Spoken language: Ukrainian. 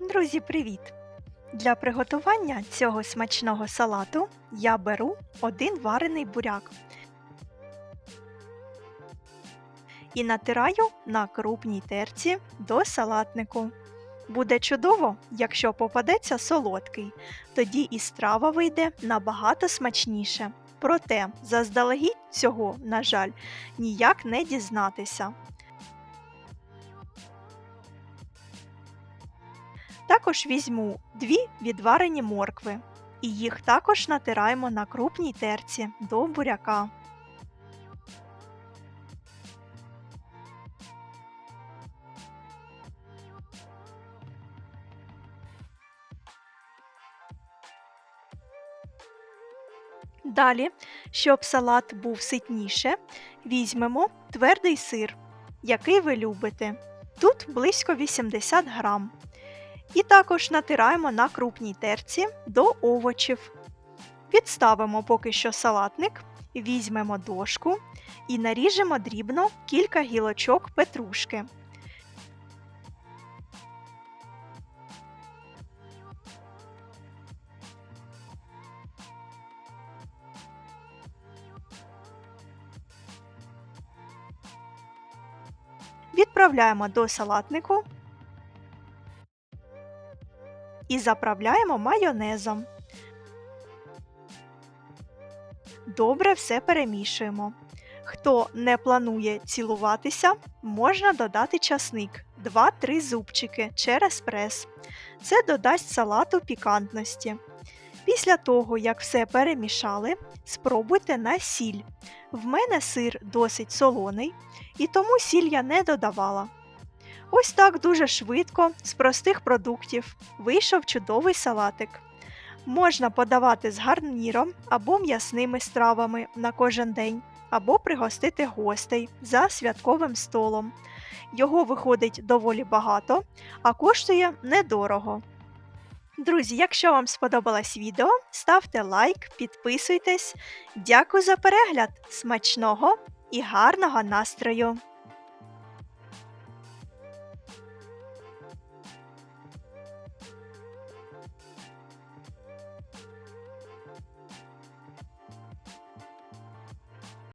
Друзі, привіт! Для приготування цього смачного салату я беру один варений буряк і натираю на крупній терці до салатнику. Буде чудово, якщо попадеться солодкий, тоді і страва вийде набагато смачніше. Проте заздалегідь цього, на жаль, ніяк не дізнатися. Також візьму дві відварені моркви, і їх також натираємо на крупній терці до буряка. Далі, щоб салат був ситніше, візьмемо твердий сир, який ви любите. Тут близько 80 грам. І також натираємо на крупній терці до овочів. Відставимо поки що салатник, візьмемо дошку і наріжемо дрібно кілька гілочок петрушки. Відправляємо до салатнику і заправляємо майонезом. Добре все перемішуємо. Хто не планує цілуватися, можна додати часник 2-3 зубчики через прес. Це додасть салату пікантності. Після того, як все перемішали, спробуйте на сіль. В мене сир досить солоний, і тому сіль я не додавала. Ось так дуже швидко, з простих продуктів, вийшов чудовий салатик. Можна подавати з гарніром або м'ясними стравами на кожен день, або пригостити гостей за святковим столом. Його виходить доволі багато, а коштує недорого. Друзі, якщо вам сподобалось відео, ставте лайк, підписуйтесь. Дякую за перегляд! Смачного і гарного настрою!